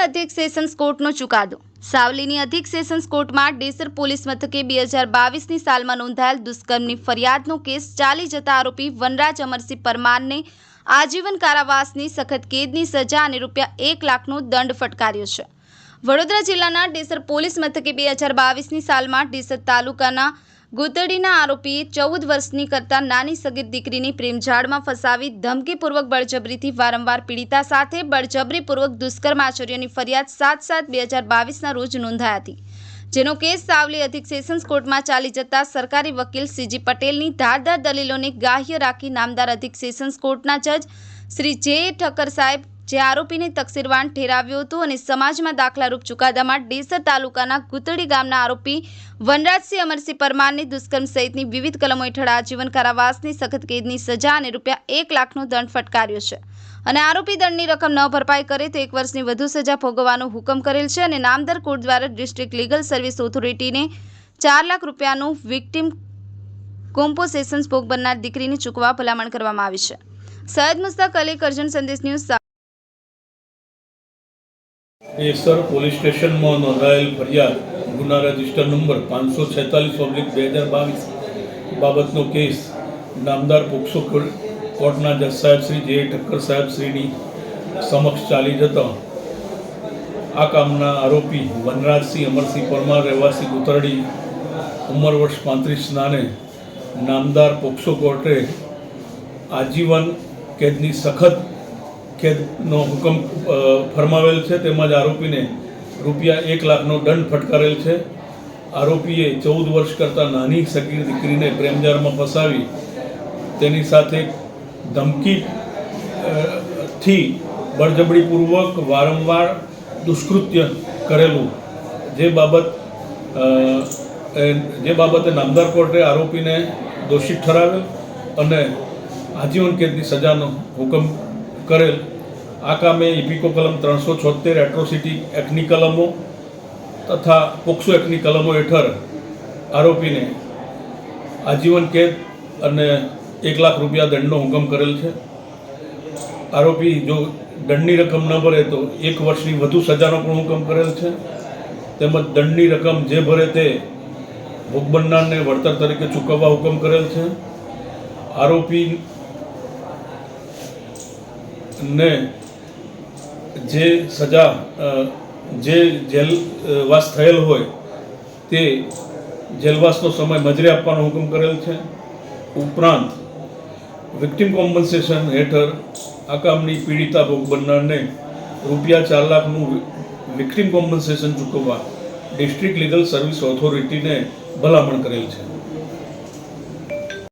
અધિક સેશન્સ કોર્ટનો ચુકાદો. સાવલીની અધિક સેશન્સ કોર્ટમાં ડેસર પોલીસ મથકે બે હજાર બાવીસની સાલમાં નોંધાયેલ દુષ્કર્મની ફરિયાદનો કેસ ચાલી જતા આરોપી વનરાજ અમરસિંહ પરમારને આજીવન કારાવાસની સખત કેદની સજા અને રૂપિયા એક લાખનો દંડ ફટકાર્યો છે. વડોદરા જિલ્લાના ડેસર પોલીસ મથકે બે હજાર બાવીસની સાલમાં ડેસર તાલુકાના ગોતડીના આરોપીએ ચૌદ વર્ષની કરતાં નાની સગીર દીકરીની પ્રેમજાળમાં ફસાવી ધમકીપૂર્વક બળજબરીથી વારંવાર પીડિતા સાથે બળજબરીપૂર્વક દુષ્કર્મ આચર્યોની ફરિયાદ સાત સાત બે હજાર બાવીસના રોજ નોંધાઈ હતી. જેનો કેસ સાવલી અધિક સેશન્સ કોર્ટમાં ચાલી જતા સરકારી વકીલ સીજી પટેલની ધારદાર દલીલોને ગ્રાહ્ય રાખી નામદાર અધિક સેશન્સ કોર્ટના જજ શ્રી જે ઠક્કર સાહેબ જે આરોપીને તકસીરવાન ઠેરાવ્યો હતો અને સમાજમાં દાખલારૂપ ચુકાદામાં ડેસર તાલુકાના ગુતડી ગામના આરોપી વનરાજસિંહ અમરસિંહ પરમારની દુષ્કર્મ સહિતની વિવિધ કલમો હેઠળ આજીવન કારાવાસની સખત કેદની સજા અને રૂપિયા એક લાખનો દંડ ફટકાર્યો છે. અને આરોપી દંડની રકમ ન ભરપાઈ કરે તો એક વર્ષની વધુ સજા ભોગવવાનો હુકમ કરેલ છે અને નામદર કોર્ટ દ્વારા ડિસ્ટ્રિક્ટ લીગલ સર્વિસ ઓથોરિટીને ચાર લાખ રૂપિયાનું વિક્ટીમ કોમ્પોસેશન ભોગ બનનાર દીકરીને ચૂકવવા ભલામણ કરવામાં આવી છે. સૈયદ મુસ્તાક અલી, કરજણ સંદેશ ન્યૂઝ એસર પોલીસ સ્ટેશનમાં નોંધાયેલ ફરિયાદ. ગુના રજિસ્ટર નંબર પાંચસો છેતાલીસ ઓબ્લિક બે હજાર બાવીસ બાબતનો કેસ. નામદાર પોક્સો કોર્ટના જજ સાહેબ શ્રી જે. ઠક્કર સાહેબ શ્રીની સમક્ષ ચાલી જતા. આ કામના આરોપી વનરાજસિંહ અમરસિંહ પરમાર રહેવાસી ઉતરડી ઉંમર વર્ષ પાંત્રીસ નાને નામદાર પોક્સો કોર્ટે આજીવન કેદની સખત કેદનો હુકમ ફરમાવેલ છે. તેમજ આરોપીને રૂપિયા એક લાખનો દંડ ફટકારેલ છે. આરોપીએ ચૌદ વર્ષ કરતાં નાની સગીર દીકરીને પ્રેમજાળમાં ફસાવી, તેની સાથે ધમકી થી બળજબડીપૂર્વક વારંવાર દુષ્કૃત્ય કરેલું. જે બાબત જે બાબતે નામદાર કોર્ટે આરોપીને દોષિત ઠરાવ્યો અને આજીવન કેદની સજાનો હુકમ કરેલ. આ કામે ઇપિકો કલમ ત્રણસો છોતેર એટ્રોસિટી એક્ટની કલમો તથા પોક્સો એક્ટની કલમો હેઠળ આરોપીને આજીવન કેદ અને એક લાખ રૂપિયા દંડનો હુકમ કરેલ છે. આરોપી જો દંડની રકમ ન ભરે તો એક વર્ષની વધુ સજાનો પણ હુકમ કરેલ છે. તેમજ દંડની રકમ જે ભરે તે ભોગ બનનારને વળતર તરીકે ચૂકવવા હુકમ કરેલ છે. આરોપી ને જે સજા જે જેલવાસ થયેલ હોય તે જેલવાસનો સમય મજરે આપવાનો હુકમ કરેલ છે. ઉપરાંત વિક્ટિમ કોમ્પન્સેશન હેઠળ આ કામની પીડિતા ભોગ બનનારને રૂપિયા ચાર લાખનું વિક્ટિમ કોમ્પન્સેશન ચૂકવવા ડિસ્ટ્રિક્ટ લીગલ સર્વિસ ઓથોરિટીને ભલામણ કરેલ છે.